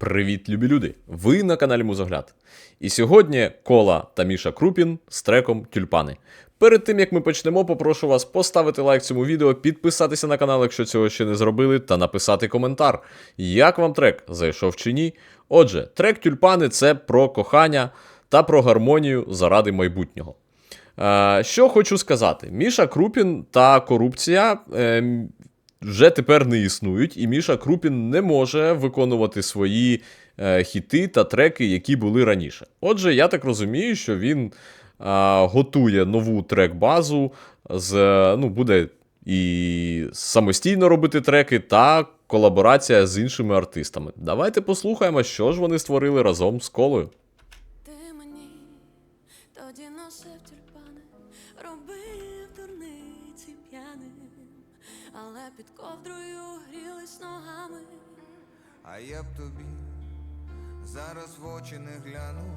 Привіт, любі люди! Ви на каналі Музогляд. І сьогодні Кола та Міша Крупін з треком Тюльпани. Перед тим як ми почнемо, попрошу вас поставити лайк цьому відео, підписатися на канал, якщо цього ще не зробили, та написати коментар. Як вам трек зайшов чи ні? Отже, трек Тюльпани це про кохання та про гармонію заради майбутнього. Е, що хочу сказати: Міша Крупін та корупція е, вже тепер не існують, і Міша Крупін не може виконувати свої е, хіти та треки, які були раніше. Отже, я так розумію, що він е, готує нову трек-базу, з, е, ну, буде і самостійно робити треки, та колаборація з іншими артистами. Давайте послухаємо, що ж вони створили разом з колою. Тоді носив тюльпани, робив дурниці п'яним, але під ковдрою грілись ногами. А я б тобі зараз в очі не глянув,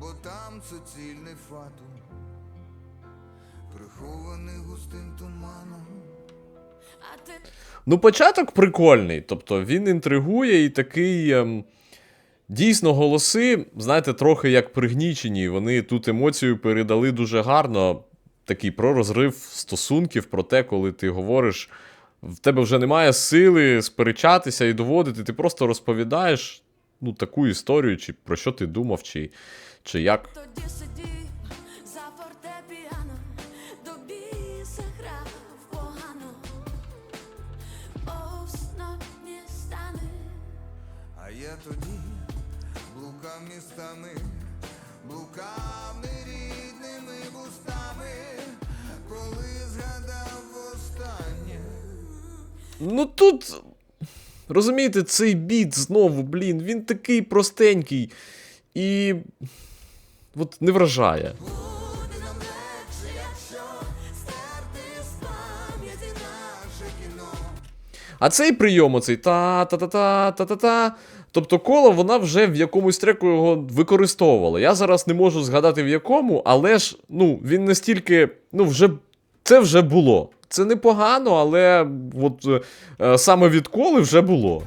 бо там суцільний фатум, прихований густим туманом. А ти Ну, початок прикольний. Тобто він інтригує і такий. Ем, дійсно, голоси, знаєте, трохи як пригнічені. Вони тут емоцію передали дуже гарно. Такий про розрив стосунків, про те, коли ти говориш, в тебе вже немає сили сперечатися і доводити. Ти просто розповідаєш ну, таку історію, чи про що ти думав, чи, чи як. тоді сидів за фортепіано, до біса грав погано. Основні стани, А я тоді блукав містами, блукав Ну тут. Розумієте, цей біт знову, блін, він такий простенький і. От не вражає. А цей прийом, оцей та-та-та-та-та-та-та. Тобто коло вона вже в якомусь треку його використовувала. Я зараз не можу згадати в якому, але ж ну, він настільки. Ну, вже це вже було. Це непогано, але от е, саме відколи вже було.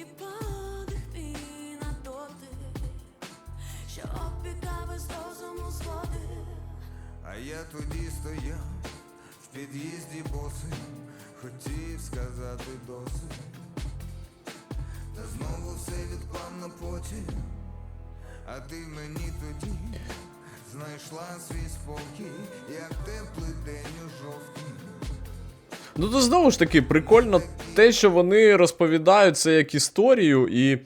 І подих твій на дотик, що опікав із розуму зводив. А я тоді стояв в під'їзді босий, хотів сказати досить. Та знову все відклав на потім, а ти мені тоді знайшла свій спокій, як теплий день у жовтні. Ну, то знову ж таки, прикольно те, що вони розповідають це як історію, і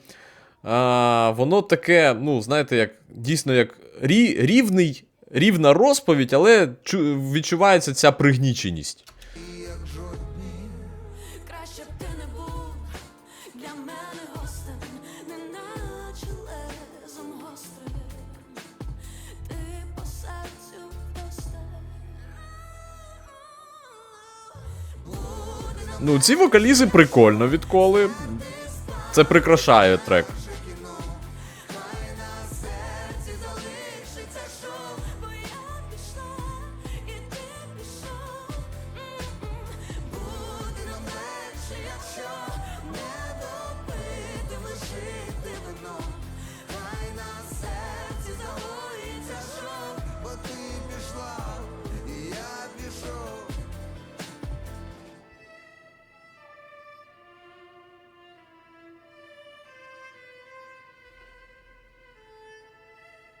а, воно таке, ну, знаєте, як дійсно як рі, рівний, рівна розповідь, але чу, відчувається ця пригніченість. Ну, ці вокалізи прикольно відколи. Це прикрашає трек.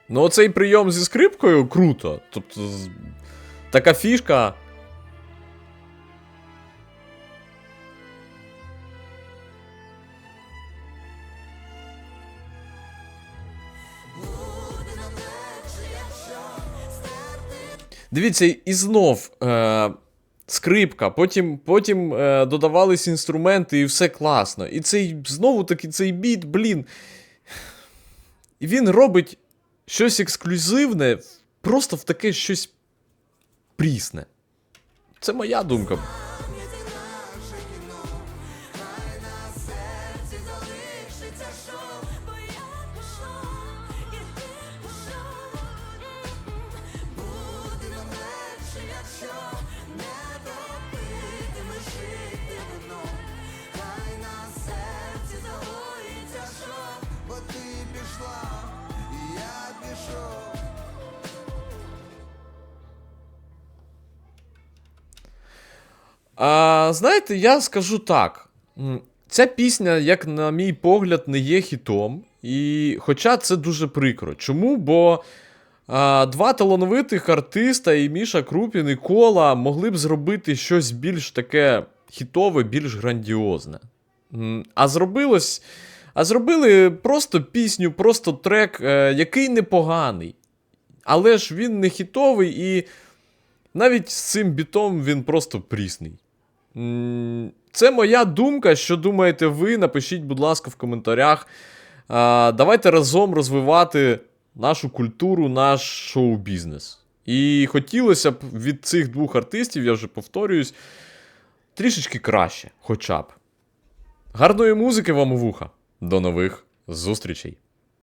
Ну, оцей прийом зі скрипкою круто. Тобто, така фішка. Дивіться, і знов е, скрипка, потім, потім е, додавались інструменти, і все класно. І цей знову таки цей біт, блін. І він робить щось ексклюзивне, просто в таке щось прісне. Це моя думка. Знаєте, я скажу так. Ця пісня, як на мій погляд, не є хітом. І хоча це дуже прикро. Чому? Бо а, два талановитих артиста, і Міша Крупін, і Кола могли б зробити щось більш таке хітове, більш грандіозне. А зробилось. А зробили просто пісню, просто трек, е, який непоганий. Але ж він не хітовий, і навіть з цим бітом він просто прісний. Це моя думка. Що думаєте ви? Напишіть, будь ласка, в коментарях. Давайте разом розвивати нашу культуру, наш шоу-бізнес. І хотілося б від цих двох артистів, я вже повторююсь, трішечки краще, хоча б. Гарної музики вам у вуха. До нових зустрічей!